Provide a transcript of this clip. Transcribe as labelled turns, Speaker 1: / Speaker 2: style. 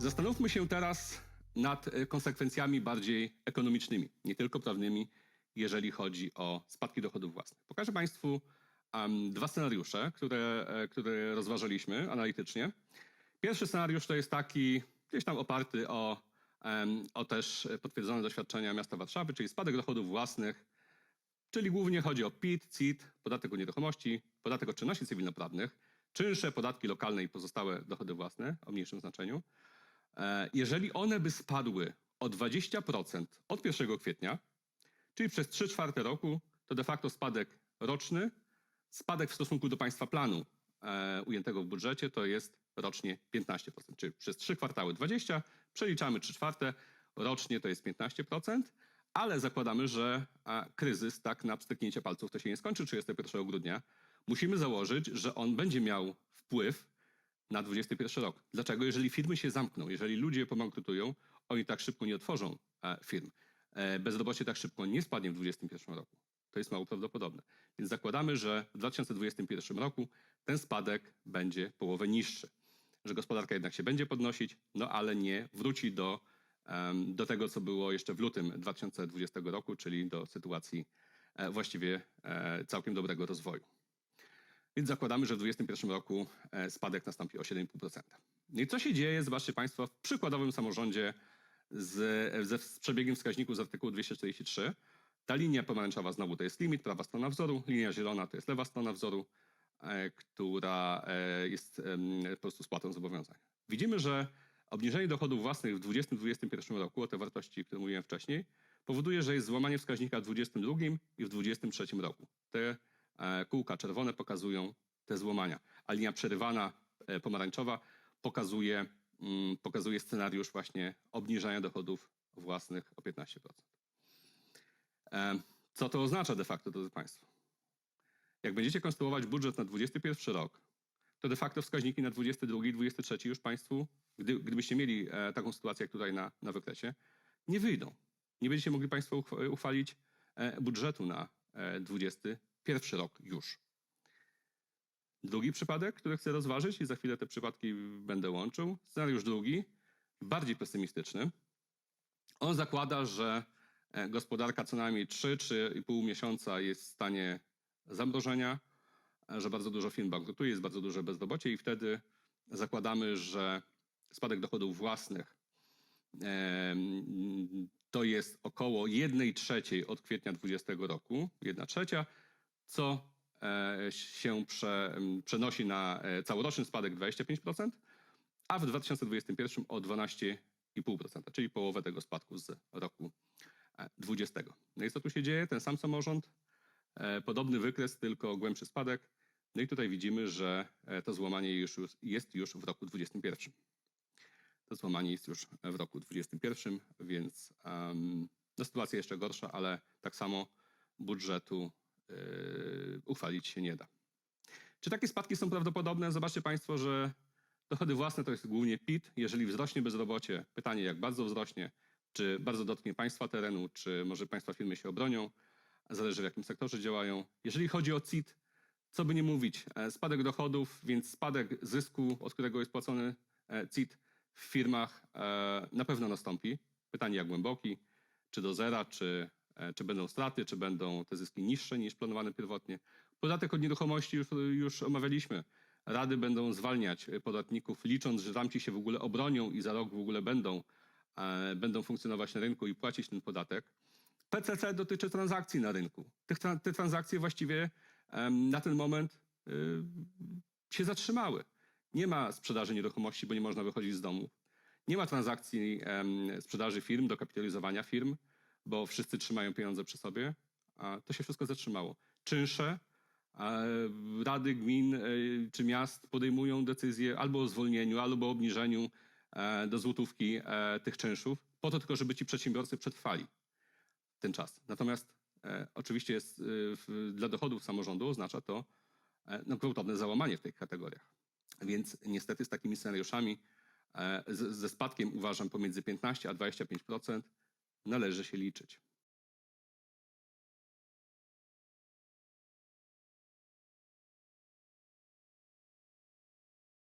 Speaker 1: Zastanówmy się teraz nad e, konsekwencjami bardziej ekonomicznymi, nie tylko prawnymi, jeżeli chodzi o spadki dochodów własnych. Pokażę Państwu em, dwa scenariusze, które, e, które rozważaliśmy analitycznie. Pierwszy scenariusz to jest taki gdzieś tam oparty o, em, o też potwierdzone doświadczenia miasta Warszawy, czyli spadek dochodów własnych, czyli głównie chodzi o PIT, CIT, podatek od nieruchomości, podatek od czynności cywilnoprawnych, czynsze, podatki lokalne i pozostałe dochody własne o mniejszym znaczeniu. E, Jeżeli one by spadły o 20% od 1 kwietnia, czyli przez 3 czwarte roku, to de facto spadek roczny, spadek w stosunku do państwa planu e, ujętego w budżecie to jest rocznie 15%, czyli przez 3 kwartały 20, przeliczamy 3 czwarte, rocznie to jest 15%, ale zakładamy, że kryzys tak na pstryknięcie palców to się nie skończy 31 grudnia. Musimy założyć, że on będzie miał wpływ na 21 rok. Dlaczego? Jeżeli firmy się zamkną, jeżeli ludzie pobankrutują, oni tak szybko nie otworzą e, firm. E, bezrobocie tak szybko nie spadnie w 2021 roku. To jest mało prawdopodobne. Więc zakładamy, że w 2021 roku ten spadek będzie połowę niższy. Że gospodarka jednak się będzie podnosić, no ale nie wróci do, do tego, co było jeszcze w lutym 2020 roku, czyli do sytuacji e, właściwie całkiem dobrego rozwoju. Więc zakładamy, że w 2021 roku e, spadek nastąpi o 7,5%. No i co się dzieje, zobaczcie Państwo, w przykładowym samorządzie z, ze, z przebiegiem wskaźników z artykułu 243. Ta linia pomarańczowa znowu to jest limit, prawa strona wzoru, linia zielona to jest lewa strona wzoru, e, która e, jest po prostu spłatą zobowiązań. Widzimy, że obniżenie dochodów własnych w 2021 roku, o te wartości, które mówiłem wcześniej, powoduje, że jest złamanie wskaźnika w 2022 i w 2023 roku. Te e, E, kółka czerwone pokazują te złamania, a linia przerywana e, pomarańczowa pokazuje, mm, pokazuje scenariusz właśnie obniżania dochodów własnych o 15%. E, co to oznacza de facto, drodzy Państwo? Jak będziecie konstruować budżet na 2021 rok, to de facto wskaźniki na 22 i 23 już Państwu, gdy, gdybyście mieli taką sytuację jak tutaj na, na wykresie, nie wyjdą. Nie będziecie mogli Państwo uchwalić budżetu na 20 Pierwszy rok już. Drugi przypadek, który chcę rozważyć i za chwilę te przypadki będę łączył. Scenariusz drugi, bardziej pesymistyczny. On zakłada, że e, gospodarka co najmniej 3-3,5 miesiąca jest w stanie zamrożenia, że bardzo dużo firm bankrutuje, jest bardzo duże bezrobocie i wtedy zakładamy, że spadek dochodów własnych to jest około 1 trzeciej od kwietnia 2020 roku, 1 trzecia, co e, się prze, m, przenosi na e, całoroczny spadek 25%, a w 2021 o 12,5%, czyli połowę tego spadku z roku e, 20. No i co tu się dzieje? Ten sam samorząd, e, podobny wykres, tylko głębszy spadek. No i tutaj widzimy, że e, to złamanie już, jest już w roku 2021. To złamanie jest już w roku 2021, więc um, no sytuacja jeszcze gorsza, ale tak samo budżetu uchwalić się nie da. Czy takie spadki są prawdopodobne? Zobaczcie Państwo, że dochody własne to jest głównie PIT. Jeżeli wzrośnie bezrobocie, pytanie jak bardzo wzrośnie, czy bardzo dotknie Państwa terenu, czy może Państwa firmy się obronią, zależy w jakim sektorze działają. Jeżeli chodzi o CIT, co by nie mówić, e, spadek dochodów, więc spadek zysku, od którego jest płacony e, CIT w firmach e, na pewno nastąpi. Pytanie jak głęboki, czy do zera, czy, e, czy będą straty, czy będą te zyski niższe niż planowane pierwotnie. Podatek od nieruchomości już, już omawialiśmy. Rady będą zwalniać podatników, licząc, że tamci się w ogóle obronią i za rok w ogóle będą, e, będą funkcjonować na rynku i płacić ten podatek. PCC dotyczy transakcji na rynku. Te transakcje właściwie na ten moment y, się zatrzymały. Nie ma sprzedaży nieruchomości, bo nie można wychodzić z domu. Nie ma transakcji sprzedaży firm, dokapitalizowania firm, bo wszyscy trzymają pieniądze przy sobie. To się wszystko zatrzymało. Czynsze, rady gmin e, czy miast podejmują decyzje albo o zwolnieniu, albo o obniżeniu e, do złotówki e, tych czynszów, po to tylko, żeby ci przedsiębiorcy przetrwali ten czas. Natomiast oczywiście jest, dla dochodów samorządu oznacza to no, gwałtowne załamanie w tych kategoriach. Więc niestety z takimi scenariuszami ze spadkiem uważam pomiędzy 15 a 25% należy się liczyć.